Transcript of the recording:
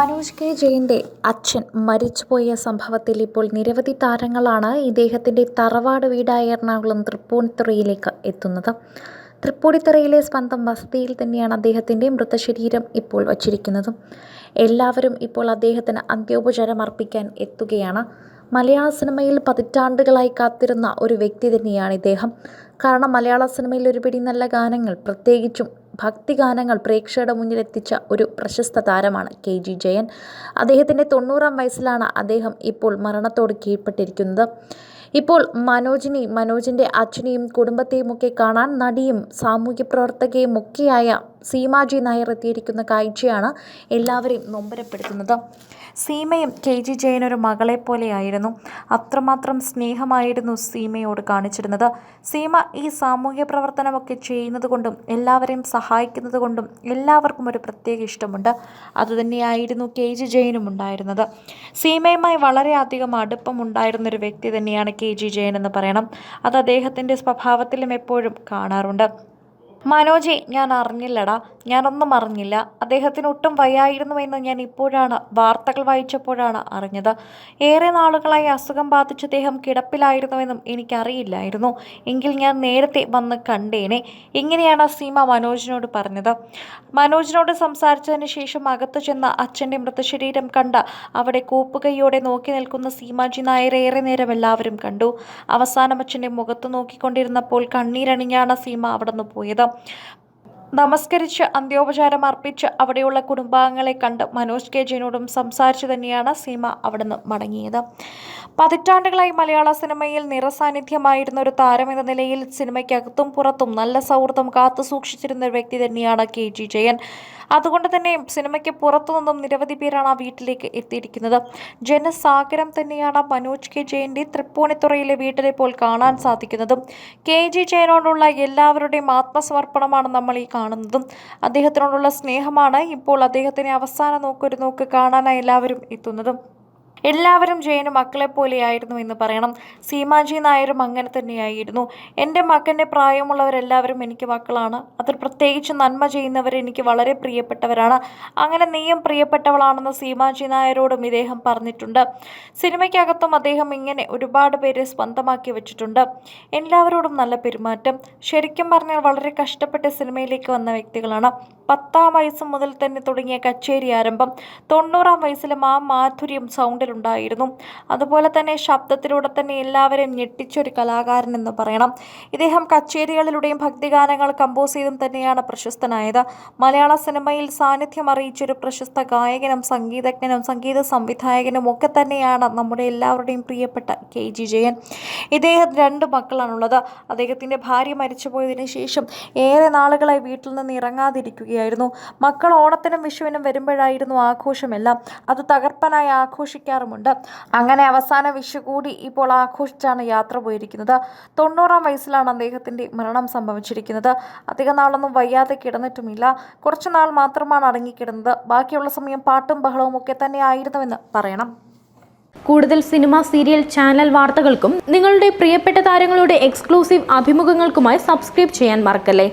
Manoj K ജയന്റെ അച്ഛൻ മരിച്ചുപോയ സംഭവത്തിൽ ഇപ്പോൾ നിരവധി താരങ്ങളാണ് ഇദ്ദേഹത്തിന്റെ തറവാട് വീടായ എറണാകുളം തൃപ്പൂണിത്തുറയിലേക്ക് എത്തുന്നത്. തൃപ്പൂണിത്തുറയിലെ സ്വന്തം വസതിയിൽ തന്നെയാണ് അദ്ദേഹത്തിന്റെ മൃതശരീരം ഇപ്പോൾ വച്ചിരിക്കുന്നത്. എല്ലാവരും ഇപ്പോൾ അദ്ദേഹത്തിന് അന്ത്യോപചാരം അർപ്പിക്കാൻ എത്തുകയാണ്. മലയാള സിനിമയിൽ പതിറ്റാണ്ടുകളായി കാത്തിരുന്ന ഒരു വ്യക്തി തന്നെയാണ് ഇദ്ദേഹം. കാരണം മലയാള സിനിമയിൽ ഒരുപിടി നല്ല ഗാനങ്ങൾ പ്രത്യേകിച്ചും ഭക്തിഗാനങ്ങൾ പ്രേക്ഷകരുടെ മുന്നിലെത്തിച്ച ഒരു പ്രശസ്ത താരമാണ് കെ ജി ജയൻ. അദ്ദേഹത്തിന്റെ തൊണ്ണൂറാം വയസ്സിലാണ് അദ്ദേഹം ഇപ്പോൾ മരണത്തോട് കീഴ്പ്പെട്ടിരിക്കുന്നത്. ഇപ്പോൾ മനോജിനെയും മനോജിന്റെ അച്ഛനെയും കുടുംബത്തെയും ഒക്കെ കാണാൻ നടിയും സാമൂഹ്യ പ്രവർത്തകയും ഒക്കെയായ സീമാജി നായർ എത്തിയിരിക്കുന്ന കാഴ്ചയാണ് എല്ലാവരെയും നൊമ്പരപ്പെടുത്തുന്നത്. സീമയും കെ ജി ജയൻ ഒരു മകളെ പോലെയായിരുന്നു. അത്രമാത്രം സ്നേഹമായിരുന്നു സീമയോട് കാണിച്ചിരുന്നത്. സീമ ഈ സാമൂഹ്യ പ്രവർത്തനമൊക്കെ ചെയ്യുന്നത് കൊണ്ടും എല്ലാവരെയും സഹായിക്കുന്നത് കൊണ്ടും എല്ലാവർക്കും ഒരു പ്രത്യേക ഇഷ്ടമുണ്ട്. അതുതന്നെയായിരുന്നു കെ ജി ജയനും ഉണ്ടായിരുന്നത്. സീമയുമായി വളരെയധികം അടുപ്പമുണ്ടായിരുന്ന ഒരു വ്യക്തി തന്നെയാണ് കെ ജി ജയൻ എന്ന് പറയണം. അത് അദ്ദേഹത്തിന്റെ സ്വഭാവത്തിലും എപ്പോഴും കാണാറുണ്ട്. മനോജെ ഞാൻ അറിഞ്ഞില്ലടാ. ഞാനൊന്നും അറിഞ്ഞില്ല. അദ്ദേഹത്തിന് ഒട്ടും വയ്യായിരുന്നുവെന്ന് ഞാൻ ഇപ്പോഴാണ് വാർത്തകൾ വായിച്ചപ്പോഴാണ് അറിഞ്ഞത്. ഏറെ നാളുകളായി അസുഖം ബാധിച്ച് അദ്ദേഹം കിടപ്പിലായിരുന്നുവെന്നും എനിക്കറിയില്ലായിരുന്നു. എങ്കിൽ ഞാൻ നേരത്തെ വന്ന് കണ്ടേനെ. ഇങ്ങനെയാണ് സീമ മനോജിനോട് പറഞ്ഞത്? മനോജിനോട് സംസാരിച്ചതിന് ശേഷം അകത്തു ചെന്ന അച്ഛന്റെ മൃതശരീരം കണ്ട അവിടെ കൂപ്പുകൈയോടെ നോക്കി നിൽക്കുന്ന സീമാജി നായരെ ഏറെ നേരം എല്ലാവരും കണ്ടു. അവസാനം അച്ഛന്റെ മുഖത്ത് നോക്കിക്കൊണ്ടിരുന്നപ്പോൾ കണ്ണീരണിഞ്ഞാണ് സീമ അവിടെ നിന്ന് പോയത്. നമസ്കരിച്ച് അന്ത്യോപചാരം അർപ്പിച്ച് അവിടെയുള്ള കുടുംബാംഗങ്ങളെ കണ്ട് മനോജ് കെ ജയനോടും സംസാരിച്ചു തന്നെയാണ് സീമ അവിടുന്ന് മടങ്ങിയത്. പതിറ്റാണ്ടുകളായി മലയാള സിനിമയിൽ നിറസാന്നിധ്യമായിരുന്ന ഒരു താരമെന്ന നിലയിൽ സിനിമയ്ക്കകത്തും പുറത്തും നല്ല സൗഹൃദം കാത്തു സൂക്ഷിച്ചിരുന്ന ഒരു വ്യക്തി തന്നെയാണ് കെ ജി ജയൻ. അതുകൊണ്ട് തന്നെ സിനിമയ്ക്ക് പുറത്തു നിന്നും നിരവധി പേരാണ് ആ വീട്ടിലേക്ക് എത്തിയിരിക്കുന്നത്. ജനസാഗരം തന്നെയാണ് മനോജ് കെ ജയന്റെ തൃപ്പൂണിത്തുറയിലെ വീട്ടിലിപ്പോൾ കാണാൻ സാധിക്കുന്നതും. കെ ജി ജയനോടുള്ള എല്ലാവരുടെയും ആത്മസമർപ്പണമാണ് നമ്മൾ ഈ കാണുന്നതും. അദ്ദേഹത്തിനോടുള്ള സ്നേഹമാണ് ഇപ്പോൾ അദ്ദേഹത്തിനെ അവസാന നോക്കൊരു നോക്ക് കാണാനായി എല്ലാവരും എത്തുന്നതും. എല്ലാവരും ജയന് മക്കളെ പോലെയായിരുന്നു എന്ന് പറയണം. സീമാജി നായരും അങ്ങനെ തന്നെയായിരുന്നു. എന്റെ മകന്റെ പ്രായമുള്ളവരെല്ലാവരും എനിക്ക് മക്കളാണ്. അതിൽ പ്രത്യേകിച്ച് നന്മ ചെയ്യുന്നവർ എനിക്ക് വളരെ പ്രിയപ്പെട്ടവരാണ്. അങ്ങനെ നീയും പ്രിയപ്പെട്ടവളാണെന്ന് സീമാജി നായരോടും ഇദ്ദേഹം പറഞ്ഞിട്ടുണ്ട്. സിനിമയ്ക്കകത്തും അദ്ദേഹം ഇങ്ങനെ ഒരുപാട് പേരെ സ്വന്തമാക്കി വെച്ചിട്ടുണ്ട്. എല്ലാവരോടും നല്ല പെരുമാറ്റം. ശരിക്കും പറഞ്ഞാൽ വളരെ കഷ്ടപ്പെട്ട സിനിമയിലേക്ക് വന്ന വ്യക്തികളാണ്. പത്താം വയസ്സ് മുതൽ തന്നെ തുടങ്ങിയ കച്ചേരി ആരംഭം. തൊണ്ണൂറാം വയസ്സിലും ആ മാധുര്യം സൗണ്ടിലുണ്ടായിരുന്നു അതുപോലെ തന്നെ ശബ്ദത്തിലൂടെ തന്നെ എല്ലാവരെയും ഞെട്ടിച്ചൊരു കലാകാരൻ എന്ന് പറയണം. ഇദ്ദേഹം കച്ചേരികളിലൂടെയും ഭക്തിഗാനങ്ങൾ കമ്പോസ് ചെയ്തും തന്നെയാണ് പ്രശസ്തനായത്. മലയാള സിനിമയിൽ സാന്നിധ്യം അറിയിച്ചൊരു പ്രശസ്ത ഗായകനും സംഗീതജ്ഞനും സംഗീത സംവിധായകനും ഒക്കെ തന്നെയാണ് നമ്മുടെ എല്ലാവരുടെയും പ്രിയപ്പെട്ട കെ. ജി. ജയൻ. ഇദ്ദേഹം രണ്ട് മക്കളാണുള്ളത്. അദ്ദേഹത്തിന്റെ ഭാര്യ മരിച്ചുപോയതിനു ശേഷം ഏറെ നാളുകളായി വീട്ടിൽ നിന്ന് ഇറങ്ങാതിരിക്കുകയായിരുന്നു. മക്കൾ ഓണത്തിനും വിഷുവിനും വരുമ്പോഴായിരുന്നു ആഘോഷമെല്ലാം. അത് തകർപ്പനായി ആഘോഷിക്കാറുമുണ്ട് അങ്ങനെ അവസാന വിഷു കൂടി ഇപ്പോൾ ആഘോഷിച്ചാണ് യാത്ര പോയിരിക്കുന്നത്. തൊണ്ണൂറാം വയസ്സിലാണ് അദ്ദേഹത്തിന്റെ മരണം സംഭവിച്ചിരിക്കുന്നത്. അധിക നാളൊന്നും വയ്യാതെ കിടന്നിട്ടുമില്ല. കുറച്ചു നാൾ മാത്രമാണ് അടങ്ങിക്കിടന്നത്. ബാക്കിയുള്ള സമയം പാട്ടും ബഹളവും ഒക്കെ തന്നെ ആയിരുന്നുവെന്ന് പറയണം. കൂടുതൽ സിനിമ സീരിയൽ ചാനൽ വാർത്തകൾക്കും നിങ്ങളുടെ പ്രിയപ്പെട്ട താരങ്ങളുടെ എക്സ്ക്ലൂസീവ് അഭിമുഖങ്ങൾക്കുമായി സബ്സ്ക്രൈബ് ചെയ്യാൻ മറക്കല്ലേ?